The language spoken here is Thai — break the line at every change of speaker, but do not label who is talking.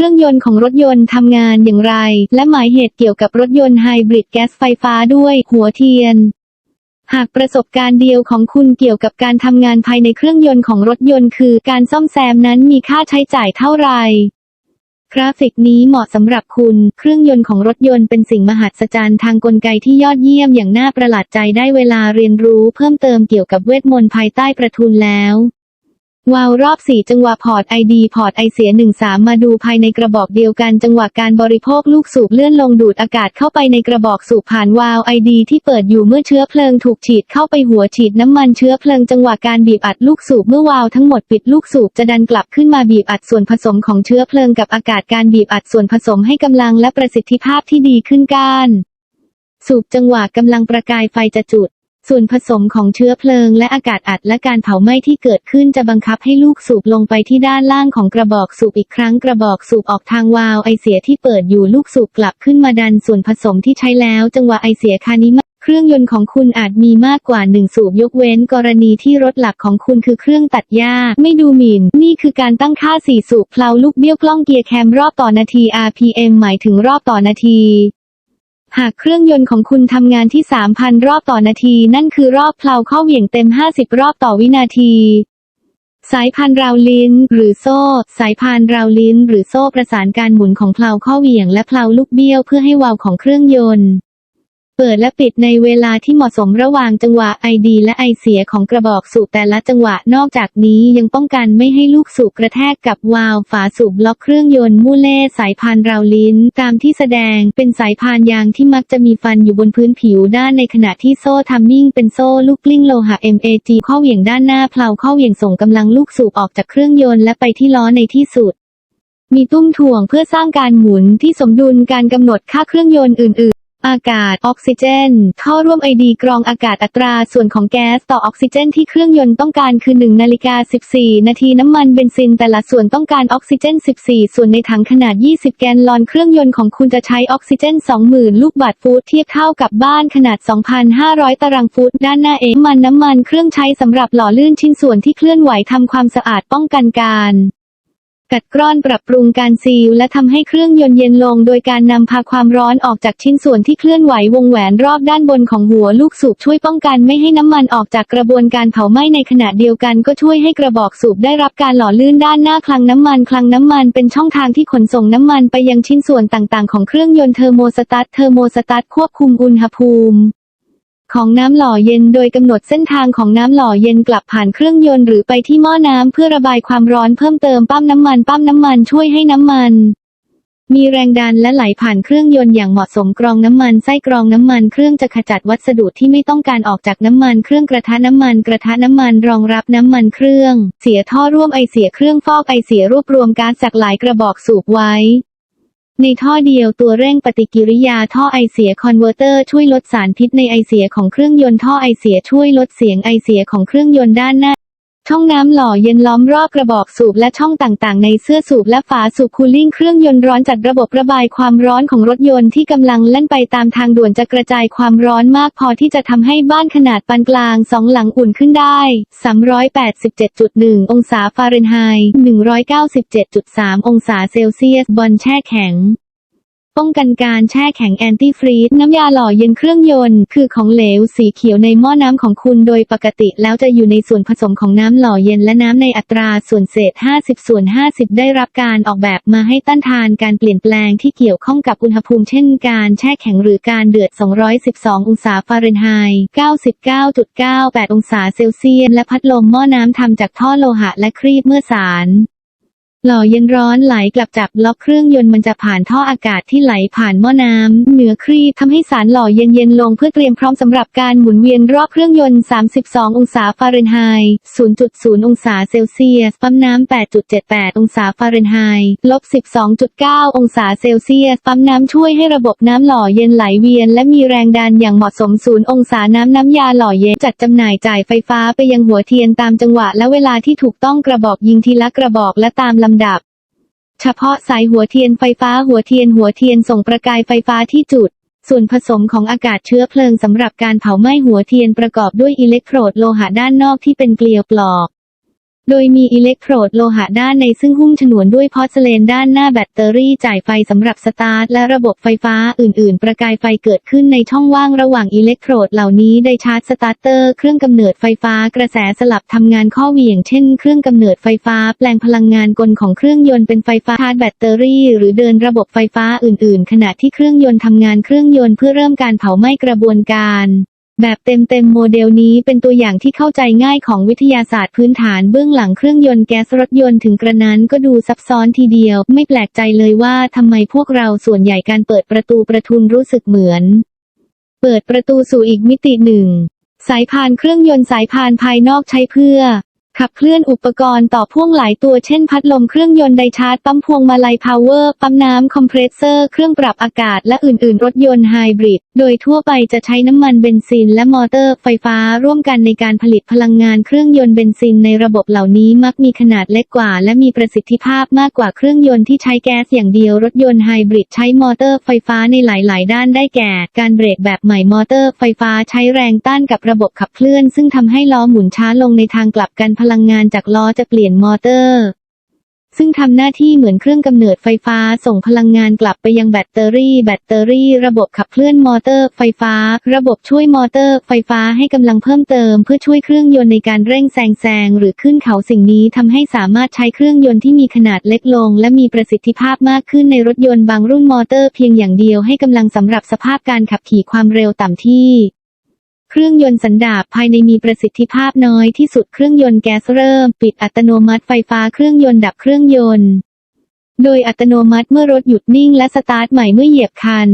เครื่องยนต์ของรถยนต์ทำงานอย่างไร และหมายเหตุเกี่ยวกับรถยนต์ไฮบริดแก๊สไฟฟ้าด้วยหัวเทียน หากประสบการณ์เดียวของคุณเกี่ยวกับการทำงานภายในเครื่องยนต์ของรถยนต์คือการซ่อมแซมนั้นมีค่าใช้จ่ายเท่าไหร่กราฟิกนี้เหมาะสำหรับคุณ เครื่องยนต์ของรถยนต์เป็นสิ่งมหัศจรรย์ทางกลไกที่ยอดเยี่ยมอย่างน่าประหลาดใจได้เวลาเรียนรู้เพิ่มเติมเกี่ยวกับเวทมนต์ภายใต้ประทุนแล้ว วาล์วรอบ 4 จังหวะพอร์ต ID พอร์ตไอเสีย 13 มาดูภายในกระบอกเดียวกันจังหวะการบริโภคลูกสูบเลื่อนลงดูดอากาศเข้าไปในกระบอกสูบผ่านวาล์ว ID ที่เปิดอยู่เมื่อเชื้อเพลิงถูกฉีดเข้าไปหัวฉีดน้ำมันเชื้อเพลิงจังหวะการบีบอัดลูกสูบเมื่อวาล์วทั้งหมดปิดลูกสูบจะดันกลับขึ้นมาบีบอัดส่วนผสมของเชื้อเพลิงกับอากาศการบีบอัดส่วนผสมให้กำลังและประสิทธิภาพที่ดีขึ้นกานสูบจังหวะกำลังประกายไฟจะจุด ส่วนผสมของเชื้อเพลิงและอากาศอัดและการเผาไหม้ที่เกิดขึ้นจะบังคับให้ลูกสูบลงไปที่ด้านล่างของกระบอกสูบอีกครั้งกระบอกสูบออกทางวาล์วไอเสียที่เปิดอยู่ลูกสูบกลับขึ้นมาดันส่วนผสมที่ใช้แล้วจังหวะไอเสียคานี้เครื่องยนต์ของคุณอาจมีมากกว่าหนึ่งสูบยกเว้นกรณีที่รถหลักของคุณคือเครื่องตัดหญ้า ไม่ดูหมิ่น นี่คือการตั้งค่าสี่สูบเพลาลูกเบี้ยวกล้องเกียร์แคมรอบต่อนาที RPM หมายถึงรอบต่อนาที หากเครื่องยนต์ของคุณทำงานที่ 3,000 รอบต่อนาที นั่นคือรอบเพลาเข้าเหวี่ยงเต็ม 50 รอบต่อวินาที สายพานราวลิ้น หรือโซ่ สายพานราวลิ้น หรือโซ่ประสานการหมุนของเพลาข้อเหวี่ยงและเพลาลูกเบี้ยวเพื่อให้วาล์วของเครื่องยนต์ เปิดและปิดในเวลาที่เหมาะสมระหว่างจังหวะไอดีและไอเสียของกระบอกสูบแต่ละจังหวะนอกจากนี้ยังป้องกันไม่ให้ลูกสูบกระแทกกับวาล์วฝาสูบล็อกเครื่องยนต์มูเล่สายพานราวลิ้น ตามที่แสดงเป็นสายพานยางที่มักจะมีฟันอยู่บนพื้นผิวด้านในขณะที่โซ่ทัมมิ่งเป็นโซ่ลูกกลิ้งโลหะ MAG ข้อเหวี่ยงด้านหน้าเพลาข้อเหวี่ยงส่งกำลังลูกสูบออกจากเครื่องยนต์และไปที่ล้อในที่สุดมีตุ้มถ่วงเพื่อสร้างการหมุนที่สมดุลการกำหนดค่าเครื่องยนต์อื่นๆ อากาศออกซิเจน ท่อร่วมไอดีกรองอากาศอัตราส่วนของแก๊สต่อออกซิเจนที่เครื่องยนต์ต้องการคือ1นาฬิกา14 นาทีน้ำมันเบนซินแต่ละส่วนต้องการออกซิเจน 14 ส่วนในถังขนาด 20 แกนลอนเครื่องยนต์ของคุณจะใช้ออกซิเจน 20,000 ลูกบาศฟุตเทียบเท่ากับบ้านขนาด 2,500 ตารางฟุตด้านหน้าเองมันน้ำมันเครื่องใช้สำหรับหล่อลื่นชิ้นส่วนที่เคลื่อนไหวทำความสะอาดป้องกันการ กัดกร่อนปรับปรุงการซีลและทำให้เครื่องยนต์เย็นลง โดยการนำพาความร้อนออกจากชิ้นส่วนที่เคลื่อนไหววงแหวนรอบด้านบนของหัวลูกสูบช่วยป้องกันไม่ให้น้ำมันออกจากกระบวนการเผาไหม้ในขณะเดียวกันก็ช่วยให้กระบอกสูบได้รับการหล่อลื่นด้านหน้าคลังน้ำมันคลังน้ำมันเป็นช่องทางที่ขนส่งน้ำมันไปยังชิ้นส่วนต่างๆ ของเครื่องยนต์เทอร์โมสตัตเทอร์โมสตัตควบคุมอุณหภูมิ ของน้ำหล่อเย็นโดยกำหนดเส้นทางของน้ำหล่อเย็นกลับผ่านเครื่องยนต์หรือไปที่หม้อน้ำเพื่อระบายความร้อนเพิ่มเติมปั๊มน้ำมันปั๊มน้ำมันช่วยให้น้ำมัน มีแรงดันและไหลผ่านเครื่องยนต์อย่างเหมาะสมกรองน้ำมันไส้กรองน้ำมันเครื่องจะขจัดวัสดุที่ไม่ต้องการออกจากน้ำมันเครื่องกระทะน้ำมันกระทะน้ำมันรองรับน้ำมันเครื่อง เสียท่อร่วมไอเสียเครื่องฟอกไอเสียรวบรวมก๊าซจากหลายกระบอกสูบไว้ ในท่อเดียวตัวเร่งปฏิกิริยาท่อไอเสียคอนเวอร์เตอร์ช่วยลดสารพิษในไอเสียของเครื่องยนต์ท่อไอเสียช่วยลดเสียงไอเสียของเครื่องยนต์ด้านหน้า ช่องน้ำหล่อเย็นล้อมรอบกระบอกสูบและช่องต่างๆ ในเสื้อสูบและฝาสูบคูลิ่งเครื่องยนต์ร้อนจัดระบบระบายความร้อนของรถยนต์ที่กำลังเล่นไปตามทางด่วนจะกระจายความร้อนมากพอที่จะทำให้บ้านขนาดปานกลางสองหลังอุ่นขึ้นได้ 387.1 องศาฟาเรนไฮต์197.3 องศาเซลเซียสบนแช่แข็ง ป้องกันการแช่แข็งแอนตี้ฟรีซน้ำยาหล่อเย็นเครื่องยนต์ คือของเหลวสีเขียวในหม้อน้ำของคุณโดยปกติแล้วจะอยู่ในส่วนผสมของน้ำหล่อเย็นและน้ำในอัตราส่วนเศษ 50 ส่วน 50 ได้รับการออกแบบมาให้ต้านทานการเปลี่ยนแปลงที่เกี่ยวข้องกับอุณหภูมิเช่นการแช่แข็งหรือการเดือด 212 องศาฟาเรนไฮต์99.98 องศาเซลเซียสและพัดลมหม้อน้ำทำจากท่อโลหะและครีบเมื่อสาร หล่อเย็นร้อนไหลกลับจับล็อกเครื่องยนต์มันจะผ่านท่ออากาศที่ไหลผ่านหม้อน้ำเหนือครีบทำให้สารหล่อเย็นเย็นลงเพื่อเตรียมพร้อมสำหรับการหมุนเวียนรอบเครื่องยนต์ 32 องศาฟาเรนไฮต์0.0 องศาเซลเซียส ปั๊มน้ำ 8.78 องศาฟาเรนไฮต์ลบ 12.9 องศาเซลเซียส ปั๊มน้ำช่วยให้ระบบน้ำหล่อเย็นไหลเวียน และมีแรงดันอย่างเหมาะสม 0 องศาน้ำน้ำยาหล่อเย็นจัดจำหน่ายจ่ายไฟฟ้าไปยังหัวเทียนตามจังหวะและเวลาที่ถูกต้องกระบอกยิงทีละกระบอกและตามลำดับ เฉพาะสายหัวเทียนไฟฟ้าหัวเทียนหัวเทียนส่งประกายไฟฟ้าที่จุด ส่วนผสมของอากาศเชื้อเพลิงสำหรับการเผาไหม้หัวเทียนประกอบด้วยอิเล็กโทรดโลหะด้านนอกที่เป็นเกลียวปลอก โดยมีอิเล็กโทรดโลหะด้านในซึ่งหุ้มฉนวนด้วยพอร์ซเลนด้านหน้าแบตเตอรี่จ่ายไฟสำหรับสตาร์ทและระบบไฟฟ้าอื่น ๆ ประกายไฟเกิดขึ้นในช่องว่างระหว่างอิเล็กโทรดเหล่านี้ได้ชาร์จสตาร์เตอร์เครื่องกำเนิดไฟฟ้ากระแสสลับทำงานข้อเหวี่ยงเช่นเครื่องกำเนิดไฟฟ้าแปลงพลังงานกลของเครื่องยนต์เป็นไฟฟ้าชาร์จแบตเตอรี่ หรือเดินระบบไฟฟ้าอื่น ๆ ขณะที่เครื่องยนต์ทำงานเครื่องยนต์เพื่อเริ่มการเผาไหม้กระบวนการ แบบเต็มๆโมเดลนี้เป็นตัวอย่างที่เข้าใจง่ายของวิทยาศาสตร์พื้นฐานเบื้องหลังเครื่องยนต์แก๊สรถยนต์ถึงกระนั้นก็ดูซับซ้อนทีเดียว ไม่แปลกใจเลยว่าทำไมพวกเราส่วนใหญ่การเปิดประตูประทุนรู้สึกเหมือน เปิดประตูสู่อีกมิติหนึ่ง สายพานเครื่องยนต์สายพานภายนอกใช้เพื่อ ขับเคลื่อนอุปกรณ์ต่อพ่วงหลายตัวเช่นพัดลมเครื่องยนต์ไดชาร์จปั๊มพวงมาลัยพาวเวอร์ปั๊มน้ำคอมเพรสเซอร์เครื่องปรับอากาศและอื่นๆ รถยนต์ไฮบริด โดยทั่วไปจะใช้น้ำมันเบนซินและมอเตอร์ไฟฟ้าร่วมกันในการผลิตพลังงานเครื่องยนต์เบนซินในระบบเหล่านี้มักมีขนาดเล็กกว่า และมีประสิทธิภาพมากกว่าเครื่องยนต์ที่ใช้แก๊สอย่างเดียวรถยนต์ไฮบริดใช้มอเตอร์ไฟฟ้าในหลาย ๆ ด้านได้แก่ การเบรกแบบใหม่มอเตอร์ไฟฟ้าใช้แรงต้านกับระบบขับเคลื่อน ซึ่งทำให้ล้อหมุนช้าลงในทางกลับกันพลังงานจากล้อจะเปลี่ยนมอเตอร์ ซึ่งทำหน้าที่เหมือนเครื่องกำเนิดไฟฟ้าส่งพลังงานกลับไปยังแบตเตอรี่ แบตเตอรี่ ระบบขับเคลื่อนมอเตอร์ ไฟฟ้า ระบบช่วยมอเตอร์ ไฟฟ้าให้กำลังเพิ่มเติม เพื่อช่วยเครื่องยนต์ในการเร่งแซงแซงหรือขึ้นเขาสิ่งนี้ทำให้สามารถใช้เครื่องยนต์ที่มีขนาดเล็กลง และมีประสิทธิภาพมากขึ้นในรถยนต์บางรุ่นมอเตอร์ เพียงอย่างเดียวให้กำลังสำหรับสภาพการขับขี่ความเร็วต่ำที่ เครื่องยนต์สันดาปภายในมีประสิทธิภาพน้อยที่สุดเครื่องยนต์แก๊สเริ่ม ปิดอัตโนมัติไฟฟ้าเครื่องยนต์ดับเครื่องยนต์ โดยอัตโนมัติเมื่อรถหยุดนิ่งและสตาร์ทใหม่เมื่อเหยียบคัน